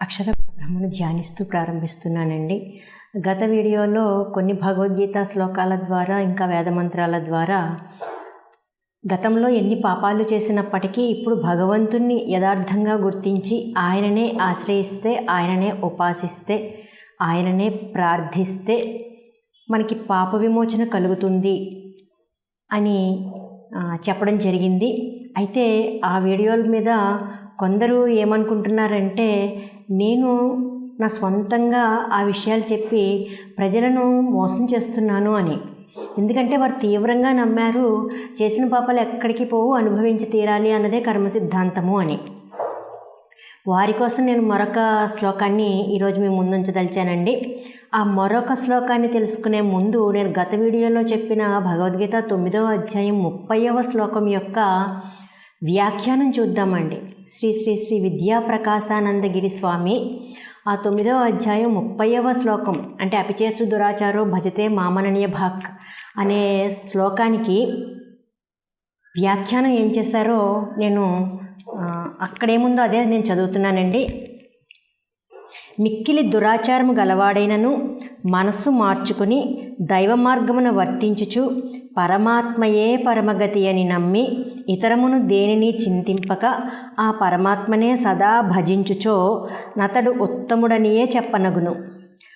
అక్షర బ్రహ్మను ధ్యానిస్తూ ప్రారంభిస్తున్నానండి. గత వీడియోలో కొన్ని భగవద్గీత శ్లోకాల ద్వారా ఇంకా వేదమంత్రాల ద్వారా గతంలో ఎన్ని పాపాలు చేసినప్పటికీ ఇప్పుడు భగవంతుణ్ణి యథార్థంగా గుర్తించి ఆయననే ఆశ్రయిస్తే ఆయననే ఉపాసిస్తే ఆయననే ప్రార్థిస్తే మనకి పాప విమోచన కలుగుతుంది అని చెప్పడం జరిగింది. అయితే ఆ వీడియోల మీద కొందరు ఏమనుకుంటున్నారంటే నేను నా సొంతంగా ఆ విషయాలు చెప్పి ప్రజలను మోసం చేస్తున్నాను అని. ఎందుకంటే వారు తీవ్రంగా నమ్మారు చేసిన పాపాలు ఎక్కడికి పోవు అనుభవించి తీరాలి అన్నదే కర్మ సిద్ధాంతము అని. వారి కోసం నేను మరొక శ్లోకాన్ని ఈరోజు మీ ముందుంచదలిచానండి. ఆ మరొక శ్లోకాన్ని తెలుసుకునే ముందు నేను గత వీడియోలో చెప్పిన భగవద్గీత తొమ్మిదవ అధ్యాయం ముప్పైవ శ్లోకం యొక్క వ్యాఖ్యానం చూద్దామండి. శ్రీ శ్రీ శ్రీ విద్యా ప్రకాశానందగిరి స్వామి. ఆ తొమ్మిదవ అధ్యాయం ముప్పైవ శ్లోకం. అంటే అపిచేసు దురాచారో భజతే మామననీయ భాక్ అనే శ్లోకానికి వ్యాఖ్యానం ఏం చేశారో నేను అక్కడేముందో అదే నేను చదువుతున్నానండి. మిక్కిలి దురాచారము గలవాడైనను మనస్సు మార్చుకుని దైవ మార్గమును వర్తించుచు పరమాత్మయే పరమగతి అని నమ్మి ఇతరమును దేనిని చింతింపక ఆ పరమాత్మనే సదా భజించుచో నతడు ఉత్తముడనియే చెప్పనగును.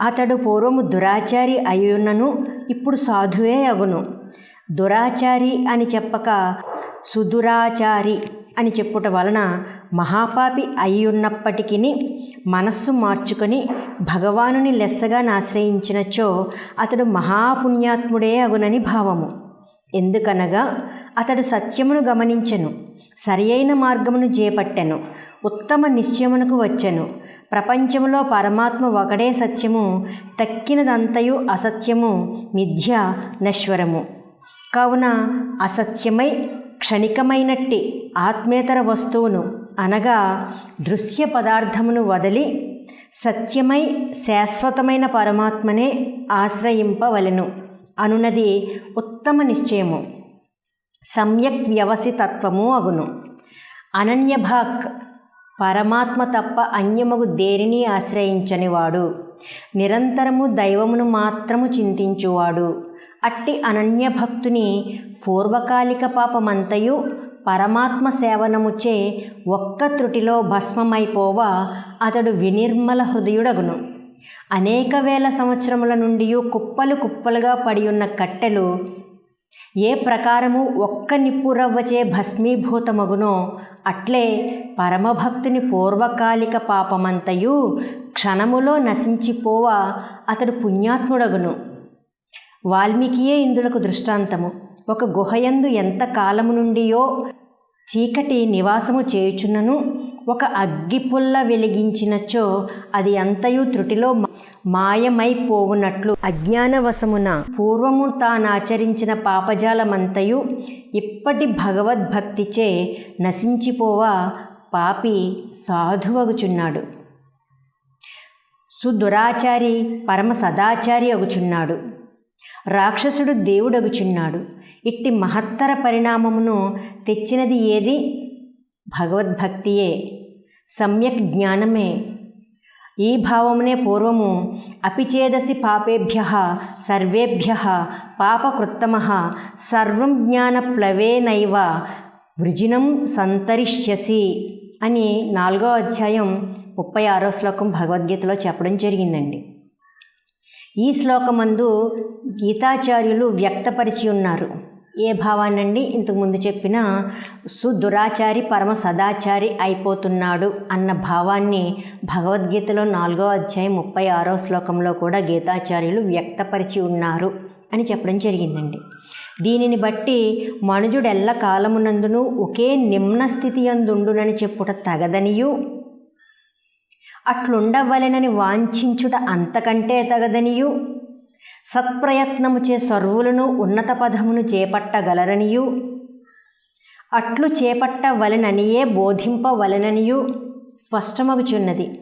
అతడు పూర్వము దురాచారి అయ్యున్నను ఇప్పుడు సాధువే అగును. దురాచారి అని చెప్పక సుదురాచారి అని చెప్పుట వలన మహాపాపి అయి మనస్సు మార్చుకొని భగవానుని లెస్సగా ఆశ్రయించినచో అతడు మహాపుణ్యాత్ముడే అగునని భావము. ఎందుకనగా అతడు సత్యమును గమనించెను. సరి అయిన మార్గమును చేపట్టెను. ఉత్తమ నిశ్చయమునకు వచ్చెను. ప్రపంచంలో పరమాత్మ ఒకడే సత్యము. తక్కినదంతయు అసత్యము. మిథ్య నశ్వరము. కావున అసత్యమై క్షణికమైనట్టి ఆత్మేతర వస్తువును అనగా దృశ్య పదార్థమును వదిలి సత్యమై శాశ్వతమైన పరమాత్మనే ఆశ్రయింపవలెను. అనునది ఉత్తమ నిశ్చయము. సమ్యక్ వ్యవసితత్వము అగును. అనన్యభాక్ పరమాత్మ తప్ప అన్యమగు దేనిని ఆశ్రయించనివాడు? నిరంతరము దైవమును మాత్రము చింతించువాడు? అట్టి అనన్య భక్తుని పూర్వకాలిక పాపమంతయు పరమాత్మ సేవనముచే ఒక్క త్రుటిలో భస్మమైపోవా అతడు వినిర్మల హృదయుడగును. అనేక వేల సంవత్సరముల నుండి కుప్పలు కుప్పలుగా పడి ఉన్న కట్టెలు ఏ ప్రకారము ఒక్క నిప్పురవ్వచే భస్మీభూతమగునో అట్లే పరమభక్తుని పూర్వకాలిక పాపమంతయు క్షణములో నశించిపోవ అతడు పుణ్యాత్ముడగును. వాల్మీకియే ఇందులకు దృష్టాంతము. ఒక గుహయందు ఎంత కాలము నుండియో చీకటి నివాసము చేయుచున్నను ఒక అగ్గిపుల్ల వెలిగించినచో అది అంతయు త్రుటిలో మాయమైపోవునట్లు. అజ్ఞానవశమున పూర్వము తానాచరించిన పాపజాలమంతయు ఇప్పటి భగవద్భక్తిచే నశించిపోవా పాపి సాధువగుచున్నాడు. సుదురాచారి పరమ సదాచారి అగుచున్నాడు. రాక్షసుడు దేవుడగుచున్నాడు. ఇట్టి మహత్తర పరిణామమును తెచ్చినది ఏది? భగవద్భక్తియే సమ్యక్ జ్ఞానమే. ఈ భావమునే పూర్వము అపిచేదసి పాపేభ్య సర్వేభ్య పాపకృత్తమ సర్వం జ్ఞానప్లవేనైవ వృజినం సంతరిష్యసి అని నాలుగో అధ్యాయం ముప్పై ఆరో శ్లోకం భగవద్గీతలో చెప్పడం జరిగిందండి. ఈ శ్లోకమందు గీతాచార్యులు వ్యక్తపరిచి ఉన్నారు. ఏ భావానండి ఇంతకుముందు చెప్పిన సుదురాచారి పరమ సదాచారి అయిపోతున్నాడు అన్న భావాన్ని భగవద్గీతలో నాలుగో అధ్యాయం ముప్పై ఆరో శ్లోకంలో కూడా గీతాచార్యులు వ్యక్తపరిచి ఉన్నారు అని చెప్పడం జరిగిందండి. దీనిని బట్టి మనుజుడెల్ల కాలమునందును ఒకే నిమ్న స్థితి అందుండునని చెప్పుట తగదనియు? అట్లుండవలెనని వాంఛించుట అంతకంటే తగదనియు? సత్ప్రయత్నముచే సర్వులను ఉన్నత పదమును చేపట్టగలరనియు. అట్లు చేపట్టవలెననియే బోధింపవలెననియు స్పష్టమగుచున్నది.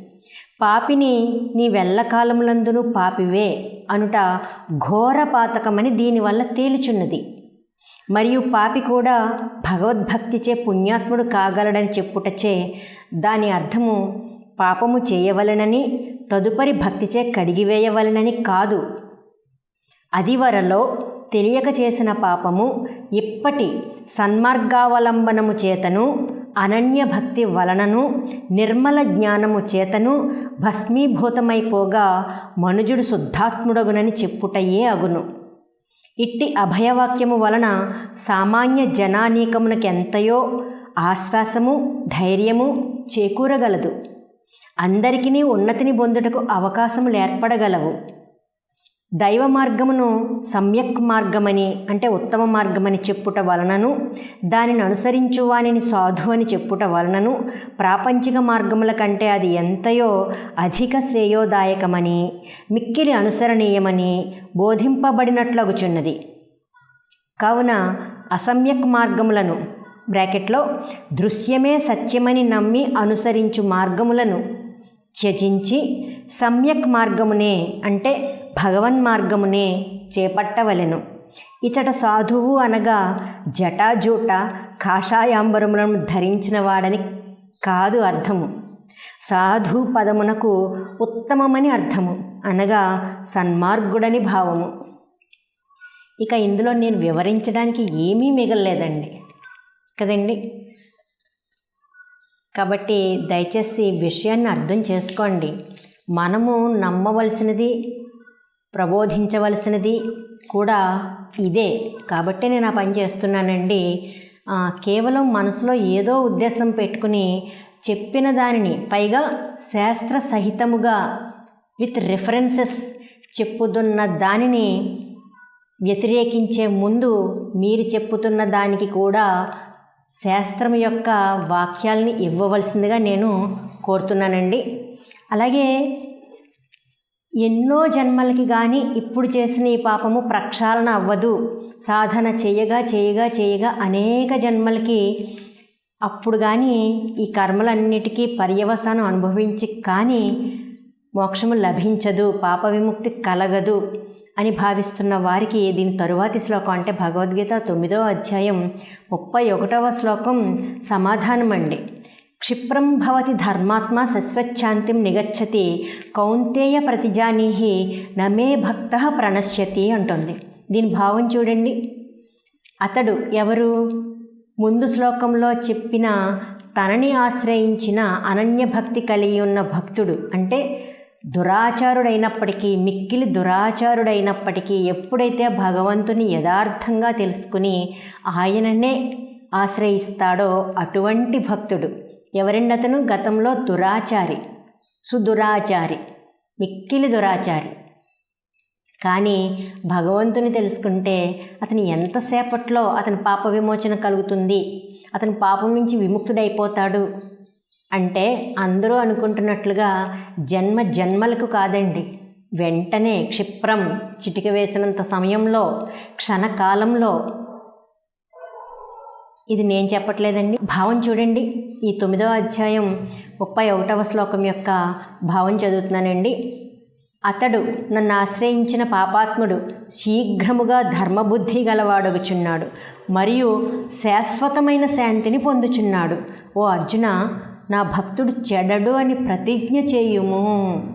పాపిని నీ వెళ్ళకాలములందును పాపివే అనుట ఘోర పాతకమని దీనివల్ల తేలుచున్నది. మరియు పాపి కూడా భగవద్భక్తిచే పుణ్యాత్ముడు కాగలడని చెప్పుటచే దాని అర్థము పాపము చేయవలనని తదుపరి భక్తిచే కడిగివేయవలనని కాదు. అదివరలో తెలియక చేసిన పాపము ఇప్పటి సన్మార్గావలంబనము చేతను అనన్య భక్తి వలనను నిర్మల జ్ఞానము చేతను భస్మీభూతమైపోగా మనుజుడు శుద్ధాత్ముడగునని చెప్పుటయే అగును. ఇట్టి అభయవాక్యము వలన సామాన్య జనానీకమునకెంతయో ఆశ్వాసము ధైర్యము చేకూరగలదు. అందరికీ ఉన్నతిని పొందుటకు అవకాశములు ఏర్పడగలవు. దైవ మార్గమును సమ్యక్ మార్గమని అంటే ఉత్తమ మార్గమని చెప్పుట వలనను దానిని అనుసరించు వానిని సాధు అని చెప్పుట వలనను ప్రాపంచిక మార్గముల కంటే అది ఎంతయో అధిక శ్రేయోదాయకమని మిక్కిలి అనుసరణీయమని బోధింపబడినట్లగుచున్నది. కావున అసమ్యక్ మార్గములను బ్రాకెట్లో దృశ్యమే సత్యమని నమ్మి అనుసరించు మార్గములను త్యజించి సమ్యక్ మార్గమునే అంటే భగవన్ మార్గమునే చేపట్టవలెను. ఇచట సాధువు అనగా జటాజూట కాషాయాంబరములను ధరించిన వాడని కాదు అర్థము. సాధు పదమునకు ఉత్తమమని అర్థము. అనగా సన్మార్గుడని భావము. ఇక ఇందులో నేను వివరించడానికి ఏమీ మిగలలేదండి. కదండి? కాబట్టి దయచేసి విషయాన్ని అర్థం చేసుకోండి. మనము నమ్మవలసినది ప్రబోధించవలసినది కూడా ఇదే. కాబట్టి నేను ఆ పని చేస్తున్నానండి. కేవలం మనసులో ఏదో ఉద్దేశం పెట్టుకుని చెప్పిన దానిని పైగా శాస్త్ర సహితముగా విత్ రెఫరెన్సెస్ చెప్పుతున్న దానిని వ్యతిరేకించే ముందు మీరు చెప్పుతున్న దానికి కూడా శాస్త్రం యొక్క వాక్యాల్ని ఇవ్వవలసిందిగా నేను కోరుతున్నానండి. అలాగే ఎన్నో జన్మలకి కానీ ఇప్పుడు చేసిన ఈ పాపము ప్రక్షాళన అవ్వదు. సాధన చేయగా చేయగా చేయగా అనేక జన్మలకి అప్పుడు కానీ ఈ కర్మలన్నిటికీ పర్యవసానం అనుభవించి కానీ మోక్షము లభించదు పాప విముక్తి కలగదు అని భావిస్తున్న వారికి దీని తరువాతి శ్లోకం అంటే భగవద్గీత తొమ్మిదవ అధ్యాయం ముప్పై ఒకటవ శ్లోకం సమాధానం అండి క్షిప్రం భవతి ధర్మాత్మ సస్వచ్ఛాంతిం నిగచ్చతి కౌంతేయ ప్రతిజానీహి నమే భక్త ప్రణశ్యతి అంటుంది. దీని భావం చూడండి. అతడు ఎవరు? ముందు శ్లోకంలో చెప్పిన తనని ఆశ్రయించిన అనన్య భక్తి కలిగి ఉన్న భక్తుడు. అంటే దురాచారుడైనప్పటికీ మిక్కిలి దురాచారుడైనప్పటికీ ఎప్పుడైతే భగవంతుని యథార్థంగా తెలుసుకుని ఆయననే ఆశ్రయిస్తాడో అటువంటి భక్తుడు. ఎవరిండతను గతంలో దురాచారి సుదురాచారి మిక్కిలి దురాచారి. కానీ భగవంతుని తెలుసుకుంటే అతని ఎంతసేపట్లో అతని పాప విమోచన కలుగుతుంది అతని పాపం నుంచి విముక్తుడైపోతాడు అంటే అందరూ అనుకుంటున్నట్లుగా జన్మ జన్మలకు కాదండి. వెంటనే క్షిప్రం చిటిక వేసినంత సమయంలో క్షణకాలంలో. ఇది నేను చెప్పట్లేదండి. భావం చూడండి. ఈ తొమ్మిదవ అధ్యాయం ముప్పై ఒకటవ శ్లోకం యొక్క భావం చదువుతున్నానండి. అతడు నన్ను ఆశ్రయించిన పాపాత్ముడు శీఘ్రముగా ధర్మబుద్ధి గలవాడగుచున్నాడు. మరియు శాశ్వతమైన శాంతిని పొందుచున్నాడు. ఓ అర్జున నా భక్తుడు చెడడు అని ప్రతిజ్ఞ చేయుము.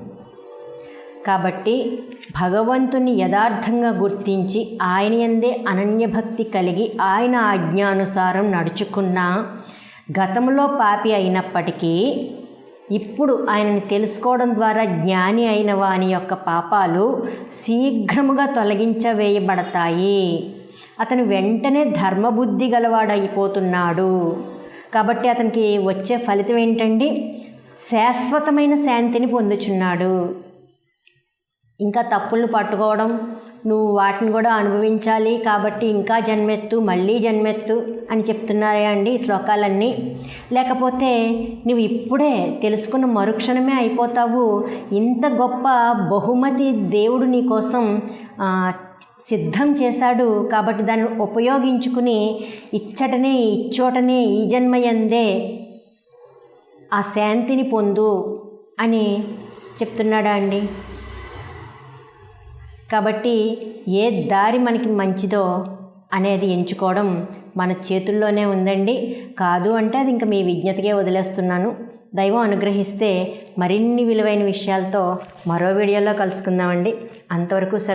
కాబట్టి భగవంతుని యథార్థంగా గుర్తించి ఆయన ఎందే అనన్యభక్తి కలిగి ఆయన ఆజ్ఞానుసారం నడుచుకున్న గతంలో పాపి అయినప్పటికీ ఇప్పుడు ఆయనని తెలుసుకోవడం ద్వారా జ్ఞాని అయిన వాని యొక్క పాపాలు శీఘ్రముగా తొలగించవేయబడతాయి. అతను వెంటనే ధర్మబుద్ధి గలవాడైపోతున్నాడు. కాబట్టి అతనికి వచ్చే ఫలితం ఏంటండి? శాశ్వతమైన శాంతిని పొందుచున్నాడు. ఇంకా తప్పులను పట్టుకోవడం నువ్వు వాటిని కూడా అనుభవించాలి కాబట్టి ఇంకా జన్మెత్తు మళ్ళీ జన్మెత్తు అని చెప్తున్నారే అండి ఈ శ్లోకాలన్నీ. లేకపోతే నువ్వు ఇప్పుడే తెలుసుకున్న మరుక్షణమే అయిపోతావు. ఇంత గొప్ప బహుమతి దేవుడు నీ కోసం సిద్ధం చేశాడు కాబట్టి దాన్ని ఉపయోగించుకుని ఇచ్చటనే ఇచ్చోటనే ఈ జన్మయందే ఆ శాంతిని పొందు అని చెప్తున్నాడా అండి? కాబట్టి ఏ దారి మనకి మంచిదో అనేది ఎంచుకోవడం మన చేతుల్లోనే ఉందండి. కాదు అంటే అది ఇంకా మీ విజ్ఞతకే వదిలేస్తున్నాను. దైవం అనుగ్రహిస్తే మరిన్ని విలువైన విషయాలతో మరో వీడియోలో కలుసుకుందామండి. అంతవరకు